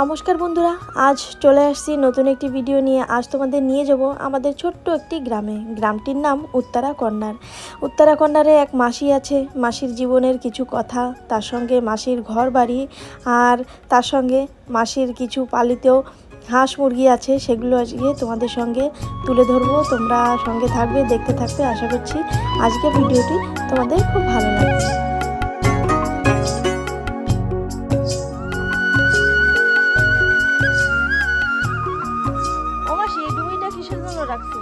নমস্কার বন্ধুরা, আজ চলে আসছি নতুন একটি ভিডিও নিয়ে। আজ তোমাদের নিয়ে যাব আমাদের ছোট্ট একটি গ্রামে। গ্রামটির নাম উত্তরা কন্যার। উত্তরা কন্যারে এক মাসি আছে। মাসির জীবনের কিছু কথা, তার সঙ্গে মাসির ঘর বাড়ি আর তার সঙ্গে মাসির কিছু পালিত হাঁস মুরগি আছে, সেগুলো আজকে তোমাদের সঙ্গে তুলে ধরবো। তোমরা সঙ্গে থাকবে, দেখতে থাকবে। আশা করছি আজকের ভিডিওটি তোমাদের খুব ভালো লাগবে। রাখছি।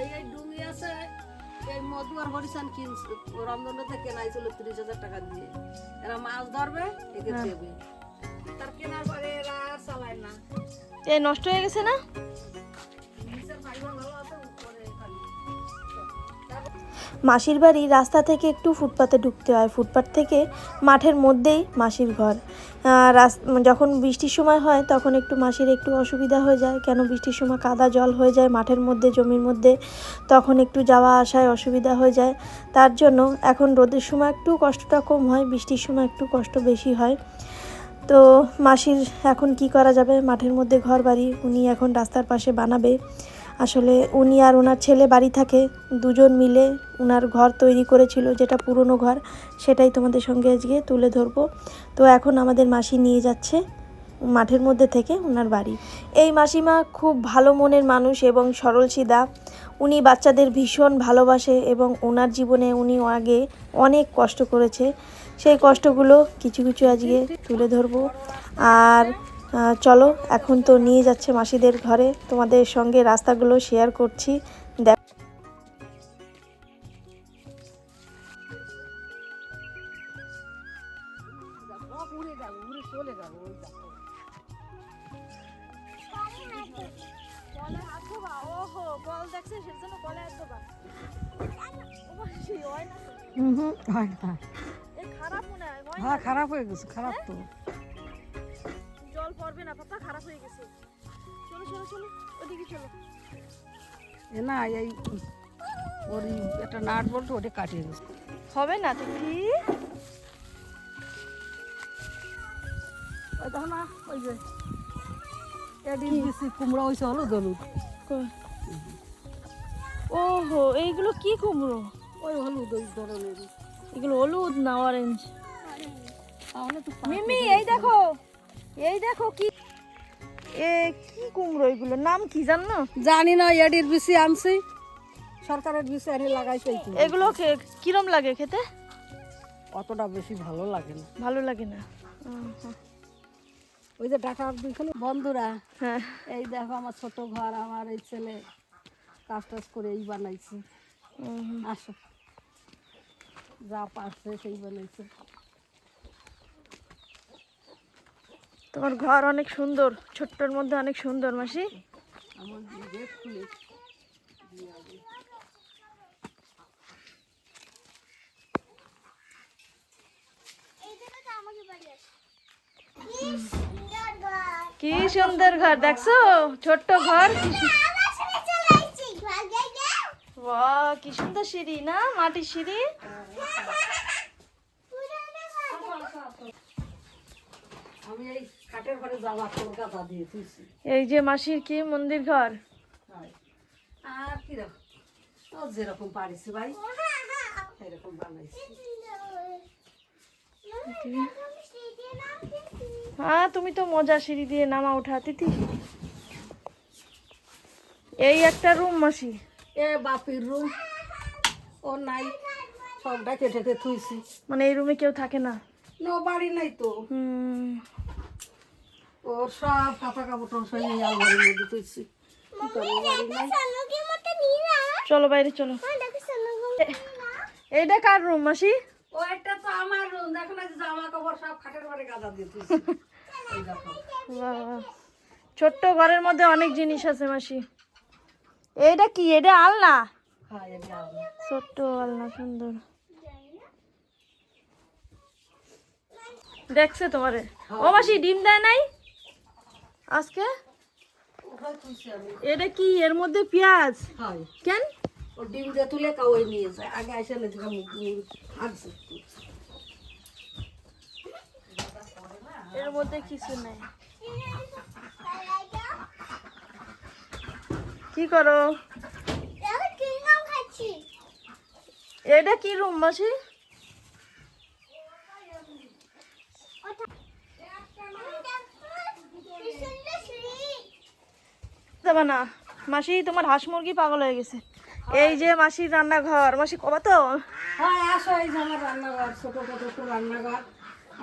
এই এই ডুঙ্গি আছে এই মধু আর হরিসান কিনছে কেনাই ছিল তিরিশ হাজার টাকা দিয়ে। এরা মাছ ধরবে একে হ্যাঁ। দেবে। তার কেনার পরে এরা আর চালায় না। এ নষ্ট হয়ে গেছে না? ভালো আছে মাসির বাড়ি রাস্তা থেকে একটু ফুটপাতে ঢুকতে হয়। ফুটপাত থেকে মাঠের মধ্যেই মাসির ঘর। যখন বৃষ্টির সময় হয় তখন একটু মাসির একটু অসুবিধা হয়ে যায়। কেন বৃষ্টির সময় কাদা জল হয়ে যায় মাঠের মধ্যে, জমির মধ্যে, তখন একটু যাওয়া আসায় অসুবিধা হয়ে যায়। তার জন্য এখন রোদের সময় একটু কষ্টটা কম হয়, বৃষ্টির সময় একটু কষ্ট বেশি হয়। তো মাসির এখন কি করা যাবে? মাঠের মধ্যে ঘর বাড়ি উনি এখন রাস্তার পাশে বানাবে। আসলে উনি আর ওনার ছেলে বাড়ি থাকে, দুজন মিলে ওনার ঘর তৈরি করেছিল, যেটা পুরনো ঘর, সেটাই তোমাদের সঙ্গে আজকে তুলে ধরবো। তো এখন আমাদের মাসি নিয়ে যাচ্ছে মাঠের মধ্যে থেকে ওনার বাড়ি। এই মাসিমা খুব ভালো মনের মানুষ এবং সরল সিধা। উনি বাচ্চাদের ভীষণ ভালোবাসে এবং ওনার জীবনে উনি আগে অনেক কষ্ট করেছে। সেই কষ্টগুলো কিছু কিছু আজকে তুলে ধরবো। আর চলো এখন তো নিয়ে যাচ্ছে মাসিদের ঘরে। তোমাদের সঙ্গে রাস্তাগুলো শেয়ার করছি। দেখ ও উড়ে যাবে উড়ে চলে এ এই ওর একটা নাট বলতো ওটা কাটিয়ে গেছে হবে না তুমি ওই দেখো না ওই যে এদিন বেশি কুমড়া হয়েছে হলো হলুদ। ওহো এইগুলো কি কুমড়ো? ওই হলুদ ওই ধরনের। এগুলো হলুদ না অরেঞ্জ মিমি এই দেখো এই দেখো কি এ কি কুমড়ো এগুলো? নাম কি জানো? জানি না এডির বেশি আনছি। সরকারের বেশি আনি লাগাইছে। এগুলো কিরম লাগে খেতে? অতটা বেশি ভালো লাগে না। ভালো লাগে না। ওই যে ডাটার দুইখানে বন্ধুরা হ্যাঁ। এই দেখো আমার ছোট ঘর আমার এই ছেলে কাজ টাজ করে এই বানাইছে। আসো। যা পারছে সেই বানাইছে। তোমার ঘর অনেক সুন্দর ছোট্টর মধ্যে অনেক সুন্দর মাসি। কি সুন্দর ঘর দেখছ? ছোট্ট ঘর। কি সুন্দর সিঁড়ি না? মাটির সিঁড়ি আমি এই যে মাসির কি মন্দির ঘর? আর কি যেরকম পারিছি ভাই এরকম বানাইছি। হ্যাঁ তুমি তো মজা সিঁড়ি দিয়ে নামা ওঠা তিথি। এই একটা রুম মাসি। এ বাপির রুম। ও নাই সবটা কেটে থুইছি। মানে এই রুমে কেউ থাকে না? নো বাড়ি নাই তো। হুম। ওর সব কাপড় কাপড় সব এই আলমারির মধ্যে নাই? চলো বাইরে চলো। এইটা কার রুম মাসি? ও একটা তো আমার রুম দেখো না জামা কাপড় সব খাটের ঘরে গাদা দিয়ে তুইছি এই দেখো। বাহ। ছোট্ট ঘরের মধ্যে অনেক জিনিস আছে মাসি। এটা কি? এটা আলনা? হ্যাঁ। ছোট্ট আলনা সুন্দর। দেখছে তোমারে? ও মাসি ডিম দেয় নাই? আজকে? এটা কি এর মধ্যে পেঁয়াজ? কেন? ও তুলে নিয়ে যায়। আগে আসে না যেরকম আনছে। এর মধ্যে কিছু নেই। কি করো? এটা কি রুম মাসি? যাবে না। মাসি তোমার হাঁস মুরগি পাগল হয়ে গেছে। এই যে মাসির রান্নাঘর মাসি কবা তো? হয়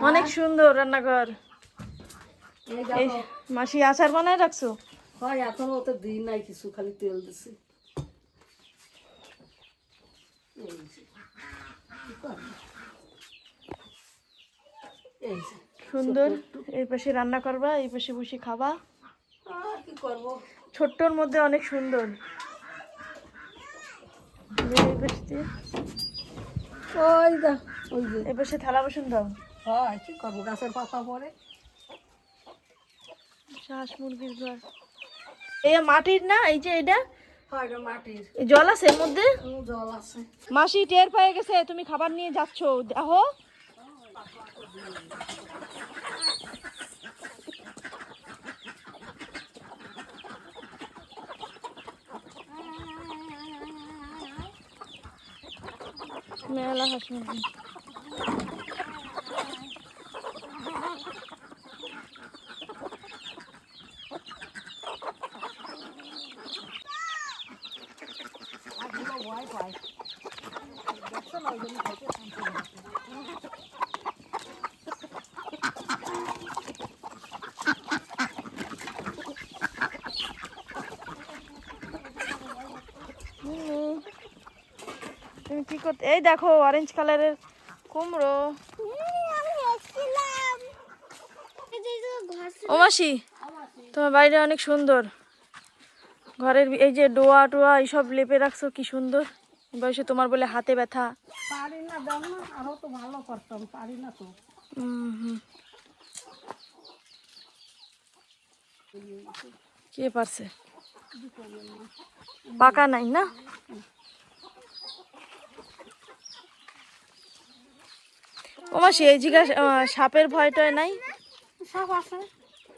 অনেক সুন্দর রান্নাঘর। এই মাসি আচার বানায় রাখছো? হয় এখনও তো দিই নাই কিছু খালি তেল দিছি। সুন্দর। এই পাশে রান্না করবা এই পাশে বসে খাবা। আর কি করব? ছোট্টর মধ্যে অনেক সুন্দর। ওই যে। থালা বাসন দাও। হয় কি করব গাছের পাতা পরে হাঁস মুরগির ঘর এই মাটির না এই যে এটা? হয় জল আছে এর মধ্যে? জল আছে। মাসি টের পেয়ে গেছে তুমি খাবার নিয়ে যাচ্ছ। দেখো। মেলা হাঁস মুরগি হুম। করতে এই দেখো অরেঞ্জ কালারের কুমড়ো। ও মাসি তোমার বাইরে অনেক সুন্দর। ঘরের এই যে ডোয়া টোয়া এইসব লেপে রাখছো কি সুন্দর। বয়সে তোমার বলে হাতে ব্যথা। পারি না না আরও তো ভালো করতাম পারি না তো। হুম। কে পারছে? পাকা নাই না? ও মাসি এই জিজ্ঞাসা সাপের ভয়টয় নাই? সব আছে।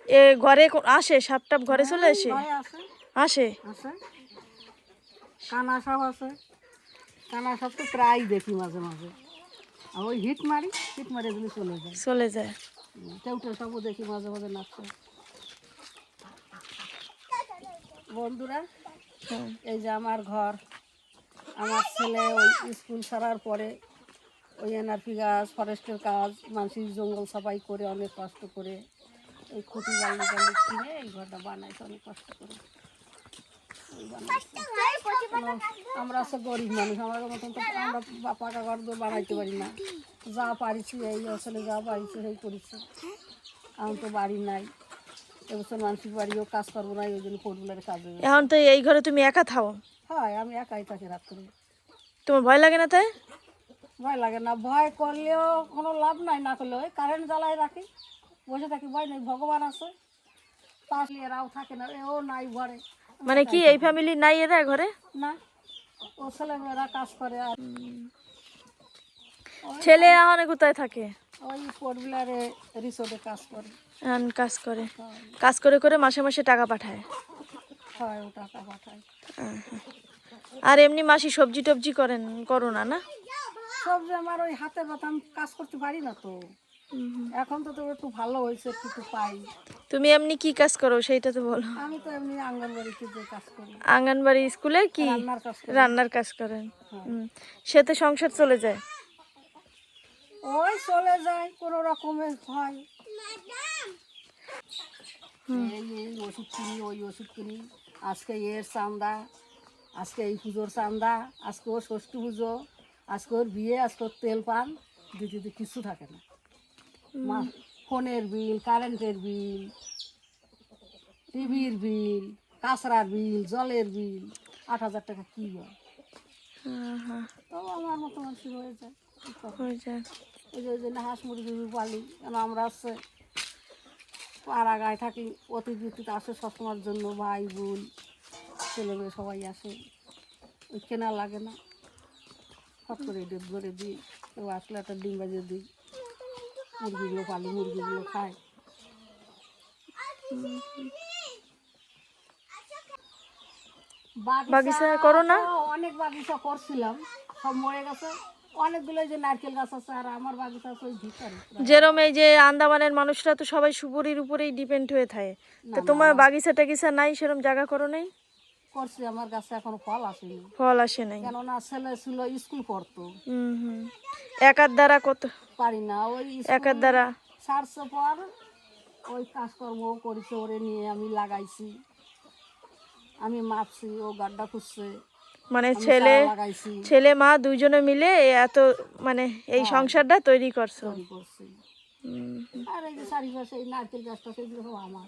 এ ঘরে আসে? সাপ টাপ ঘরে চলে আসে? ভয় আছে। আসে? কানা সাপ আছে। কানা সাপ তো প্রায় দেখি মাঝে মাঝে। আর ওই হিট মারি হিট মারি এগুলি চলে যায়। চলে যায়। কেউটা সবও দেখি মাঝে মাঝে নাচছে। বন্ধুরা হ্যাঁ। এই যে আমার ঘর আমার ছেলে ওই স্কুল ছাড়ার পরে ওই এনআরপি গাছ ফরেস্টের কাজ মানুষের জঙ্গল সাফাই করে অনেক কষ্ট করে এই খুঁটি বালি টালি কিনে এই ঘরটা বানাইছে অনেক কষ্ট করে। আমরা হচ্ছে গরিব মানুষ আমাদের মতন তো আমরা পাকা ঘর তো বানাইতে পারি না। যা পারিছি এই আসলে যা পারিছি সেই করেছি। আমার তো বাড়ি নাই। এবছর মানুষের বাড়িও কাজ করব না ওই জন্য ফোরগুলার কাজে এখন তো এই ঘরে তুমি একা থাও? হয় আমি একাই থাকি রাত্রে। তোমার ভয় লাগে না তাই? ভয় লাগে না। ভয় করলেও কোনো লাভ নাই না করলেও। ওই কারেন্ট জ্বালাই রাখি। বসে থাকি ভয় নেই ভগবান আছে। তাহলে এরাও থাকে না এও নাই ঘরে। মানে কি এই ফ্যামিলি নাই এরা ঘরে? না ও ছেলেমেয়েরা কাজ করে আর ছেলে এখন কোথায় থাকে? ওই ফোরবিলারে রিসোর্টে কাজ করে। কাজ করে। কাজ করে করে মাসে মাসে টাকা পাঠায়। হয় ও টাকা পাঠায়। আর এমনি মাসি সবজি টবজি করেন করো না না? যে আমার ওই হাতে ব্যথা আমি কাজ করতে পারি না তো। এখন তো তো একটু ভালো হয়েছে একটু পাই। তুমি এমনি কি কাজ করো সেইটা তো বলো। আমি তো এমনি আঙ্গনবাড়িতে যে কাজ করি। আঙ্গনবাড়ি স্কুলে কি? রান্নার কাজ করি। করেন। হুম। সে তো সংসার চলে যায়। ওই চলে যায় কোনো রকমের হয়। এই এই ওষুধ কিনি ওই ওষুধ কিনি। আজকে এর চান্দা আজকে এই পুজোর চান্দা আজকে ও ষষ্ঠী পুজো। আজকে ওর বিয়ে আজকে ওর তেল পান দিতে দিতে কিছু থাকে না। মা- ফোনের বিল কারেন্টের বিল টিভির বিল কাঁচরার বিল জলের বিল আট হাজার টাকা কী হয়? হ্যাঁ, হ্যাঁ, তো আমার মতো মানুষের হয়ে যায়। হয়ে যায়। ওই যে ওই জন্য হাঁস মুরগি পালি কেন আমরা হচ্ছে পাড়া গায়ে থাকি অতিথিতে আসে সবসময়ের জন্য ভাই বোন ছেলে মেয়ে সবাই আসে। ওই কেনা লাগে না। হট করে ডেট করে দিই কেউ আসলে একটা ডিম বাজিয়ে দিই। মুরগিগুলো পালি মুরগিগুলো খায়। বাগিচা করো না? অনেক বাগিচা করছিলাম সব মরে গেছে। অনেকগুলো যে নারকেল গাছ আছে আর আমার বাগিচা আছে ভিতরে। যেরম এই যে আন্দামানের মানুষরা তো সবাই সুপুরির উপরেই ডিপেন্ড হয়ে থাকে। তো তোমার বাগিচা টাগিচা নাই সেরম জায়গা করো নাই? করছি আমার গাছে এখনও ফল আসেনি। ফল আসে নাই। কেননা ছেলে ছিল স্কুল পড়তো। হুম একার দ্বারা কত? পারি না ওই একার দ্বারা? সারছে পর ওই কাজকর্ম করেছে ওরে নিয়ে আমি লাগাইছি। আমি মাপছি ও গাড্ডা খুঁজছে। মানে ছেলে ছেলে মা দুজনে মিলে এত মানে এই সংসারটা তৈরি করছ। আর এই যে চারিপাশে এই নারকেল গাছটা সেগুলো সব আমার।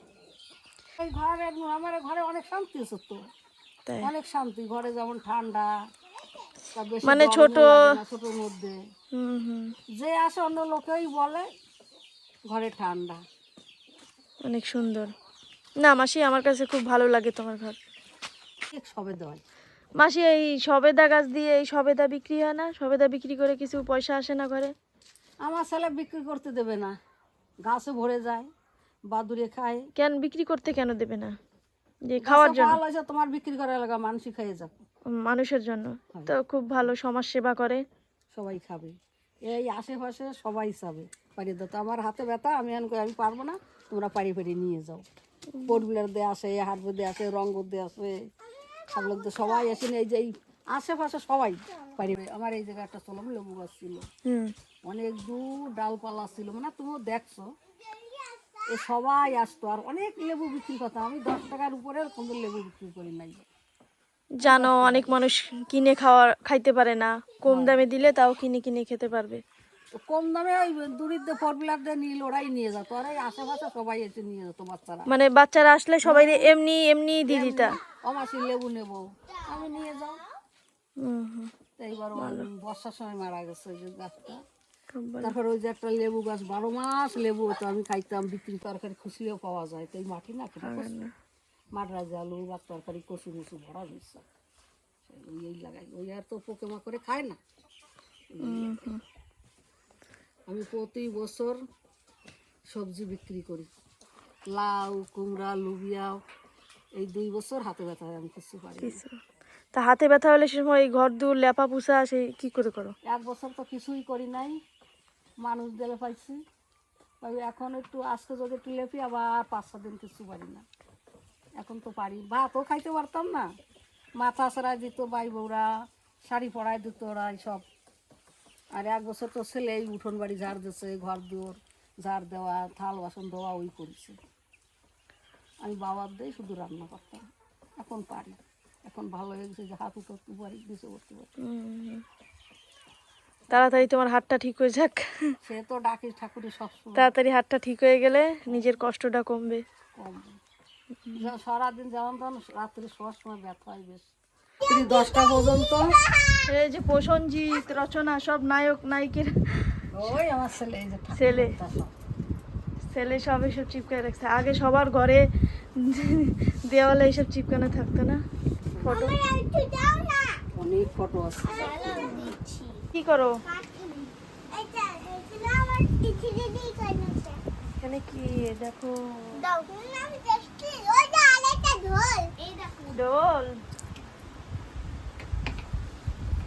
এই ঘরে আমার ঘরে অনেক শান্তি আছে তো। তাই। অনেক শান্তি ঘরে যেমন ঠান্ডা মানে ছোট- ছোটোর মধ্যে। হুম হুম। যে আসে অন্য লোকেই বলে ঘরে ঠান্ডা। অনেক সুন্দর। না মাসি আমার কাছে খুব ভালো লাগে তোমার ঘর। ঠিক সবে দেয় মাসি এই সবেদা গাছ দিয়ে এই সবেদা বিক্রি হয় না? সবেদা বিক্রি করে কিছু পয়সা আসে না ঘরে? আমার ছেলে বিক্রি করতে দেবে না। গাছে ভরে যায় বাদুরে খায়। কেন বিক্রি করতে কেন দেবে না? যে খাওয়ার জন্য। তোমার বিক্রি করার লাগা মানুষই খেয়ে যাবে মানুষের জন্য। তো খুব ভালো সমাজ সেবা করে। সবাই খাবে। এই আশেপাশে সবাই খাবে পাড়িয়ে দাও তো আমার হাতে ব্যথা আমি এখন আমি পারব না। তোমরা পাড়ি পাড়ি নিয়ে যাও। পোটগুলার দিয়ে আসে হাটবো দিয়ে আসে রঙ্গ দিয়ে আসে সব লোক সবাই আসে এই যে আশেপাশে সবাই পারি আমার এই জায়গায় একটা চলম লেবু গাছ ছিল অনেক দূর ডালপালা ছিল মানে তুমিও দেখছ। এ সবাই আসতো। আর অনেক লেবু বিক্রি করতাম আমি দশ টাকার উপরে কোনো লেবু বিক্রি করি নাই। জানো অনেক মানুষ কিনে খাওয়া খাইতে পারে না। কম দামে দিলে তাও কিনে কিনে খেতে পারবে। তো কম দামে ওই দূরিদ্র ফোর বিলার দিয়ে নীল ওরাই নিয়ে যেত আর এই আশেপাশে সবাই এসে নিয়ে যেত বাচ্চারা। মানে বাচ্চারা আসলে সবাই এমনি এমনি দিয়ে দিতা অমাসি লেবু নেব। আমি নিয়ে যাও। হুম এইবার বর্ষার সময় মারা গেছে গাছটা। তারপর ওই যে একটা লেবু গাছ বারো মাস লেবু হতো আমি খাইতাম বিক্রি তরকারি খুশিও পাওয়া যায়। তো এই মাটি না কেটে মাটরা জালু বা তরকারি কচু মুচু ভরা দিচ্ছে ওই এই লাগাই ওই আর তো পোকেমা করে খায় না। আমি প্রতি বছর সবজি বিক্রি করি। লাউ কুমড়া লুবিয়া এই দুই বছর হাতে ব্যথা হয় আমি কিছু পারি তা হাতে ব্যথা হলে সে সময় এই ঘর দূর লেপা পুষা সেই কি করে করো? এক বছর তো কিছুই করি নাই। মানুষ দিলে পাইছি এখন একটু আজকে যদি লেপি, আবার পাঁচ ছ দিন কিছু পারি না। এখন তো পারি। ভাতও খাইতে পারতাম না। মাথা সরাই দিত বাই বউরা, শাড়ি পরাই দিত ওরা সব আর এক বছর তো ছেলে এই উঠোন বাড়ি ঝাড় দিচ্ছে ঘর দুয়ার ঝাড় দেওয়া, থাল বাসন দেওয়া ওই করেছে। আমি বাবার দিয়ে শুধু রান্না করতাম। এখন পারি। এখন ভালো হয়ে গেছে যে হাত উঠতে পারি, কিছু করতে পারি। তাড়াতাড়ি তোমার হাতটা ঠিক হয়ে যাক। সে তো ডাকি ঠাকুরের সবসময়। তাড়াতাড়ি হাতটা ঠিক হয়ে গেলে নিজের কষ্টটা কমবে। সারাদিন যেমন তখন রাত্রে শোয়ার সময় ব্যথা হয় বেশ। দশটা পর্যন্ত। এই যে প্রসঞ্জিৎ রচনা সব নায়ক নায়িকের ওই আমার ছেলে এই যে ছেলে। ছেলে সব এসব চিপকায় রাখছে। আগে সবার ঘরে দেওয়ালে এসব চিপকানো থাকতো না? ফটো? অনেক ফটো আছে। কি করো? এখানে কি? দেখো। ডোল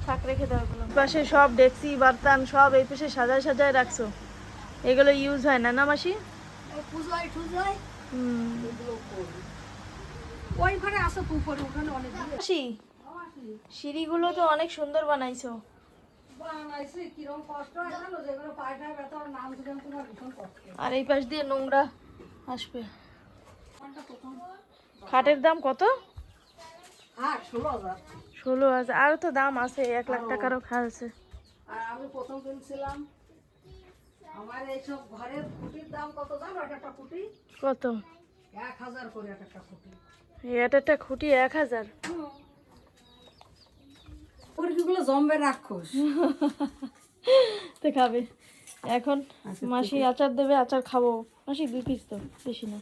থাক রেখে দাও পাশে সব ডেক্সি বার্তান সব এই পাশে সাজায় সাজায় রাখছো। এগুলো ইউজ হয় না না মাসি? সিঁড়িগুলো তো অনেক সুন্দর বানাইছো। আর এই পাশ দিয়ে নোংরা আসবে। খাটের দাম কত? ষোলো হাজার। আরও তো দাম আছে এক লাখ টাকারও খাট আছে। আর আমি প্রথম কিনছিলাম আমার এইসব ঘরের খুঁটির দাম কত? জানো এক একটা খুঁটি কত এক হাজার করে এক একটা খুঁটি। এটা একটা খুঁটি এক হাজার। মুরগিগুলো জম্বে রাক্ষস। তো খাবে। এখন মাসি আচার দেবে আচার খাব। মাসি দুই পিস তো বেশি না।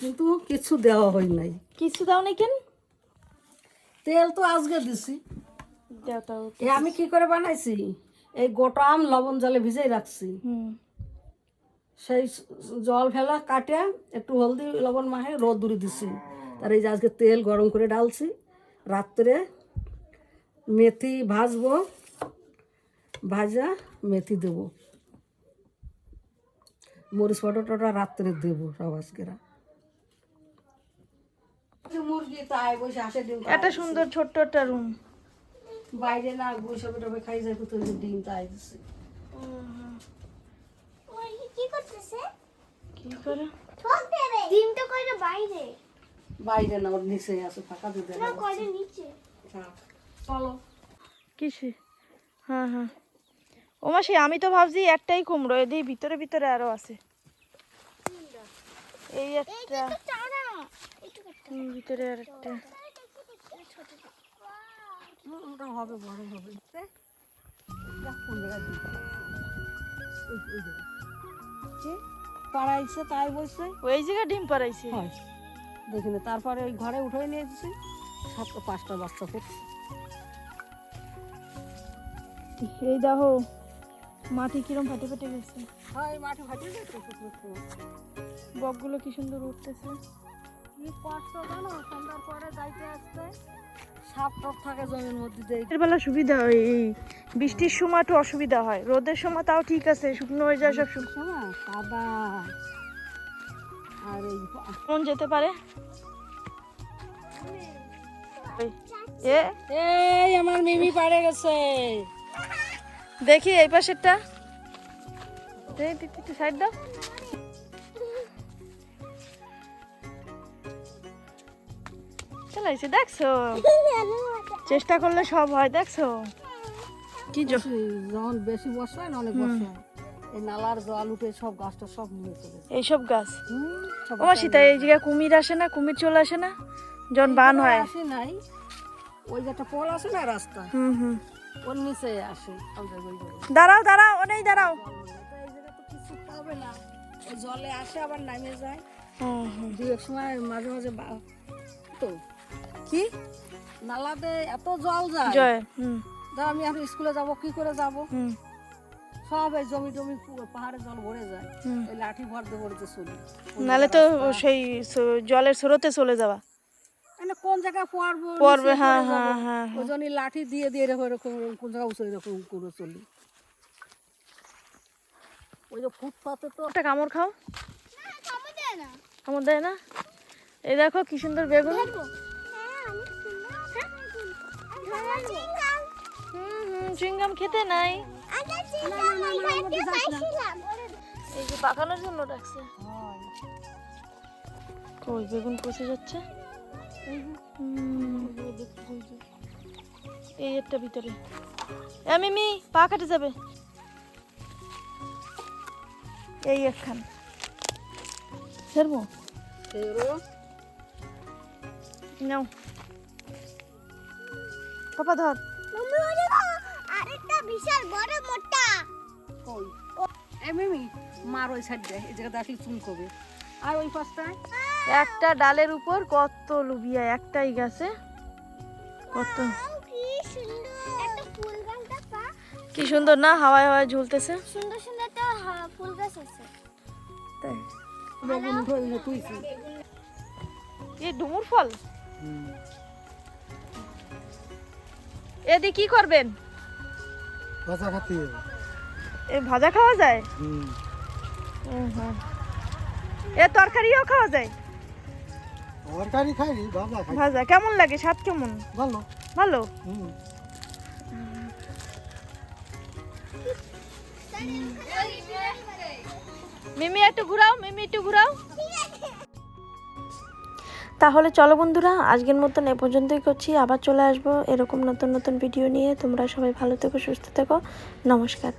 কিন্তু কিছু দেওয়া হয় নাই। কিছু দাও নাই কেন? তেল তো আজকে দিছি। এ আমি কি করে বানাইছি? এই গোটা আম লবণ জলে ভিজাই রাখছি। হুম। সেই জল ফেলা কাটে একটু হলদি লবণ মাহে রোদ দূরে দিছি। তার এই যে আজকে তেল গরম করে ডালছি। রাত্রে মেথি ভাজবো ভাজা মেথি দেবো। মরিচ পটোটা রাত্রে দেবো সব আজকেরা। একটা সুন্দর ছোট্ট একটা রুম বাইরে না বসে টবে খাই যায় তো ডিম তাই দিছে কি করতেছে? কি করে? ডিমটা কয়টা বাইরে? বাইরে না ওর নিচে আছে ফাঁকা দিতে না কয়টা নিচে? চলো কিসে? হ্যাঁ হ্যাঁ। ও মাসি আমি তো ভাবছি একটাই কুমড়ো এদিকে ভিতরে ভিতরে আরও আছে। এই একটা। ভিতরে আর একটা। ওটা হবে বড় দেখ? পাড়াইছে তাই বলছে। ওই জায়গায় ডিম পাড়াইছে। হয়। দেখিনি তারপরে ওই ঘরে উঠে নিয়ে এসেছি। সাতটা পাঁচটা বাচ্চা করছে এই দেখো মাটি কিরম ফাটে ফাটে গেছে। হয়। বকগুলো কি সুন্দর উঠতেছে। কি কষ্ট জানো? সন্ধ্যার পরে যাইতে আসতে। সাপ টাপ থাকে জমির মধ্যে বেলা সুবিধা হয় এই বৃষ্টির সময় একটু অসুবিধা হয়। রোদের সময় তাও ঠিক আছে শুকনো হয়ে যায় সব শুকনো কাদা আর এই মন যেতে পারে? এ? এই আমার মিমি পাড়ে গেছে। দেখি এই পাশেরটা। সাইড দাও। চালাইছে দেখছ? চেষ্টা করলে সব হয় দেখছ? কি যখন বেশি বর্ষা হয় না অনেক বর্ষা। এই নালার জল উঠে সব গাছটা সব নিয়ে চলে এইসব গাছ? ও সীতা এই জায়গায় কুমির আসে না? কুমির চলে আসে না? যখন বান হয়। আসে নাই ওই যে একটা পোল আছে না রাস্তা হুম হুম। ওর নিচে দাঁড়াও দাঁড়াও দাঁড়াও এই জায়গা তো কিছু পাবে না জলে আসে আবার নামে যায়। দু এক সময় মাঝে মাঝে তো। কি? নালাতে এত জল যায়। জয় হুম। ধর আমি এখন স্কুলে যাব কি করে যাব? সব এই জমি টমি পাহাড়ে জল ভরে যায়। এই লাঠি ভর দিয়ে ভরতে চলি নালে তো সেই জলের স্রোতে চলে যাওয়া। মানে কোন জায়গায় পড়ব পড়বে, হ্যাঁ, হ্যাঁ, হ্যাঁ, ওই জন্যই লাঠি দিয়ে দিয়ে এরকম এরকম কোন জায়গায় উঁচু এরকম করে চলি। ওই যে ফুটপাতে তো একটা কামড় খাও। কামড় দেয় না। কামড় দেয় না? এই দেখো কি সুন্দর বেগুন। হ্যাঁ অনেক সুন্দর। হ্যাঁ চিংগাম হুম হুম চুইংগাম খেতে নাই। আচ্ছা এই যে পাকানোর জন্য রাখছে কই বেগুন পচে যাচ্ছে? এই একটা ভিতরে। এ মিমি পা কাটে যাবে। এই একখান। ছাড়বো? নাও। পাপা ধর। আরেকটা বিশাল বড় মোটা। কই? এ মিমি মার ওই সাইড দেয় এই জায়গাটা আসলে চুল কবে আর ওই পাশটায়? একটা ডালের উপর কত লুবিয়া একটাই গাছে? কত? কি সুন্দর। ফুল কি না? হাওয়ায় হাওয়ায় ঝুলতেছে। সুন্দর সুন্দর হা- ফুল গাছ আছে। তাই। বেগুন উঠে ওই যে তুইছি এই ডুমুর ফল? এদি কি করবেন? ভাজা খাতি এ ভাজা খাওয়া যায়? হুম, হুম। এ তরকারিও খাওয়া যায়? তরকারি খাইনি ভাজা খাই ভাজা কেমন লাগে? স্বাদ কেমন? ভালো। ভালো? হুম। মিমি একটু ঘুরাও মিমি একটু ঘুরাও। তাহলে চলো বন্ধুরা আজকের মতন এ পর্যন্তই করছি। আবার চলে আসব এরকম নতুন নতুন ভিডিও নিয়ে। তোমরা সবাই ভালো থেকো সুস্থ থেকো। নমস্কার।